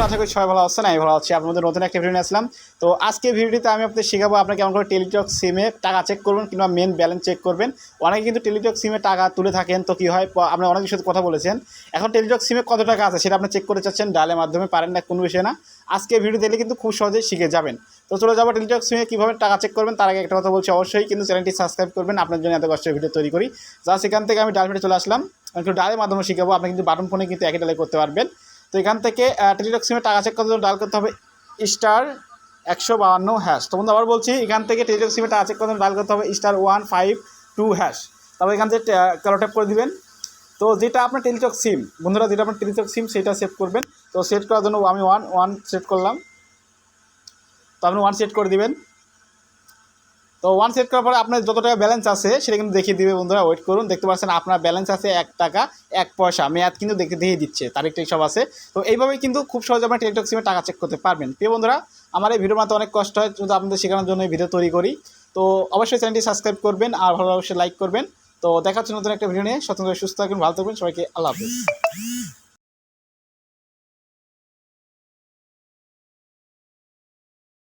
বন্ধুরা আশা করি সবাই ভালো আছেন, আমি ভালো আছি। আপনাদের নতুন একটা ভিডিও নিয়ে আসলাম। তো আজকে ভিডিওতে আমি আপনাদের শেখাবো আপনাকে কেমন করে টেলিটক সিমে টাকা চেক করবেন কিংবা মেন ব্যালেন্স চেক করবেন। অনেকে কিন্তু টেলিটক সিমে টাকা তুলে থাকেন, তো কী হয়? প- আপনারা অনেক সাথে কথা বলেছেন। এখন টেলিটক সিমে কত টাকা আছে সেটা আপনি চেক করে চাচ্ছেন ডালের মাধ্যমে, পারেন না, কোনো বিষয় না। আজকে ভিডিও দেখলে কিন্তু খুব সহজেই শিখে যাবেন। তো চলে যাব টেলিটক সিমে কীভাবে টাকা চেক করবেন, তার আগে একটা কথা বলছি অবশ্যই, কিন্তু চ্যানেলটি সাবস্ক্রাইব করবেন, আপনার জন্য এত কষ্টের ভিডিও তৈরি করি। যা সেখান থেকে আমি ডাল ভিডিও চলে আসলাম। একটু ডালের মাধ্যমে শিখাবো, আপনি কিন্তু বাটন ফোনে কিন্তু একই ডালে করতে পারবেন। তো এখান থেকে টেলিটক সিমে টাকা চেক করতে হলে ডাল করতে হবে স্টার একশো বাহান্ন হ্যাশ তো বন্ধু, আবার বলছি, এখান থেকে টেলিটক সিমে টাকা চেক করতে হলে ডাল করতে হবে star one five two hash তারপর এখান থেকে কালো ট্যাপ করে দিবেন। তো যেটা আপনার টেলিটক সিম, বন্ধুরা, যেটা আপনার টেলিটক সিম, সেটা সেট করবেন। তো সেট করার জন্য আমি ওয়ান ওয়ান সেট করলাম। তো আপনি ওয়ান সেট করে দিবেন। তো ওয়ান সেট করার পরে আপনার যত টাকা ব্যালেন্স আছে, সেটা কিন্তু দেখিয়ে দিবে বন্ধুরা। ওয়েট করুন, দেখতে পাচ্ছেন আপনার ব্যালেন্স আছে এক টাকা, এক পয়সা। মেয়াদ কিন্তু দেখে দিয়ে দিচ্ছে তারিখ টারিখ সব আছে। তো এইভাবেই কিন্তু খুব সহজে আপনার টেলিটক সিমে টাকা চেক করতে পারবেন। প্রিয় বন্ধুরা, আমার এই ভিডিও মাত্র অনেক কষ্ট হয় কিন্তু আপনাদের শেখানোর জন্য এই ভিডিও তৈরি করি। তো অবশ্যই চ্যানেলটি সাবস্ক্রাইব করবেন আর ভালো অবশ্যই লাইক করবেন। তো দেখা হচ্ছে নতুন একটা ভিডিও নিয়ে। স্বতন্ত্র সুস্থ থাকবেন ভালো থাকবেন সবাইকে আল্লাহ হাফিজ।